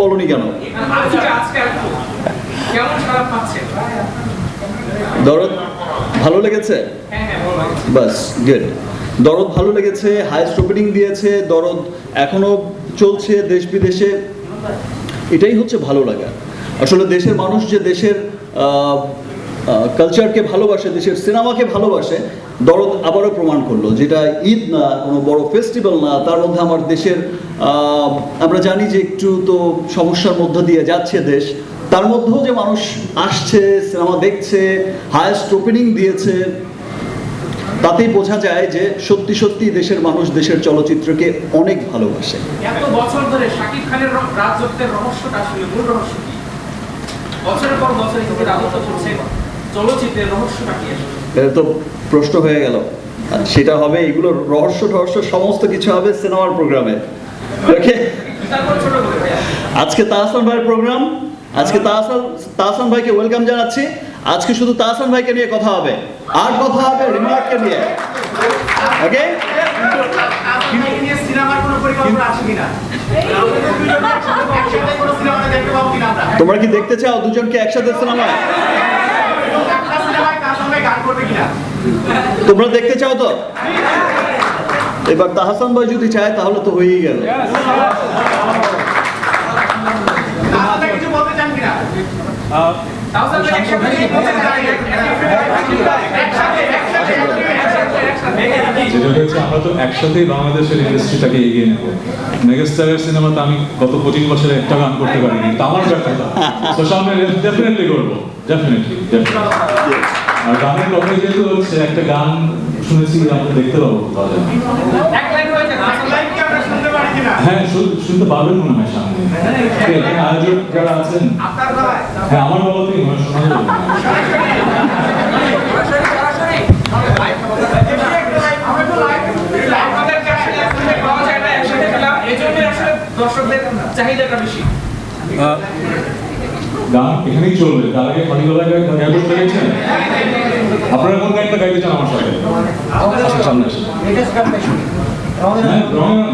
বলনি কেন? দরদ ভালো লেগেছে? বাস গুড দরদ ভালো লেগেছে হায়েস্ট ওপেনিং দিয়েছে, দরদ এখনও চলছে দেশ বিদেশে। এটাই হচ্ছে ভালো লাগা। আসলে দেশের মানুষ যে দেশের কালচারকে ভালোবাসে, দেশের সিনেমাকে ভালোবাসে, দরদ আবারও প্রমাণ করল যেটা ঈদ না, কোনো বড় ফেস্টিভ্যাল না, তার মধ্যে আমার দেশের আমরা জানি যে একটু তো সমস্যার মধ্য দিয়ে যাচ্ছে দেশ, তার মধ্যেও যে মানুষ আসছে সিনেমা দেখছে হায়েস্ট ওপেনিং দিয়েছে, তাতেই বোঝা যায় যে সত্যি সত্যি দেশের মানুষ দেশের চলচ্চিত্রকে অনেক ভালোবাসে। এত বছর ধরে শাকিব খানের রাজত্বের রহস্যটা আসলে মূল রহস্য কি? বছরের পর বছর রাজত্ব করছে। চলচ্চিত্রের রহস্যটা কি এটা তো প্রশ্ন হয়ে গেল। আর সেটা হবে এগুলো রহস্য রহস্য সমস্ত কিছু হবে সিনেমার প্রোগ্রামে। ওকে? আজকে তাহসান ভাইয়ের প্রোগ্রাম। আজকে তাহসান তাহসান ভাইকে ওয়েলকাম জানাচ্ছি। আজকে শুধু তাহসান ভাইকে নিয়ে কথা হবে। আর কথা হবে রিমার্ককে নিয়ে। ওকে? তোমরা কি দেখতে চাও দুজনকে একসাথে সিনেমায় একটা সিনেমায় কার সঙ্গে গান করবে কিনা তোমরা দেখতে চাও তো? এবার তাহসান ভাই যদি চায় তাহলে তো হয়েই গেল। কিছু বলতে চান কিনা তাহলে আপনি একসাথে নিয়ে বলতে চাই, একসাথে, একসাথে, একসাথে, একসাথে, একসাথে। যেটা হচ্ছে আমরা তো একসাথেই বাংলাদেশের ইন্ডাস্ট্রিটাকে এগিয়ে নেব। মেগাস্টারের সিনেমাতে আমি গত পঁচিশ বছরে একটা গান করতে পারিনি তা আমার ব্যর্থতা। তো সামনে ডেফিনেটলি করব ডেফিনেটলি আর গানের কথাই যেহেতু হচ্ছে একটা গান শুনেছি আমরা দেখতে পাবো হয়ে শুনতে পারি কিনা? হ্যাঁ শুন- শুনতে পারবেন মনে হয় সামনে। কে, আয়োজক যারা আছেন হ্যাঁ আমার মনে হয় শোনা যাবে না। আপনাদের কাছে আসলে পাওয়া যায় না, একসাথে পেলাম। এজন্যই আসলে দর্শকদের চাহিদাটা বেশি। গান এখানেই চলবে তার আগে ফানি গলায় গাই গাই করতে গেছেন আপনারা কোন গানটা গাইতে চান আমার সাথে? সামনে আসুন। হ্যাঁ রঙের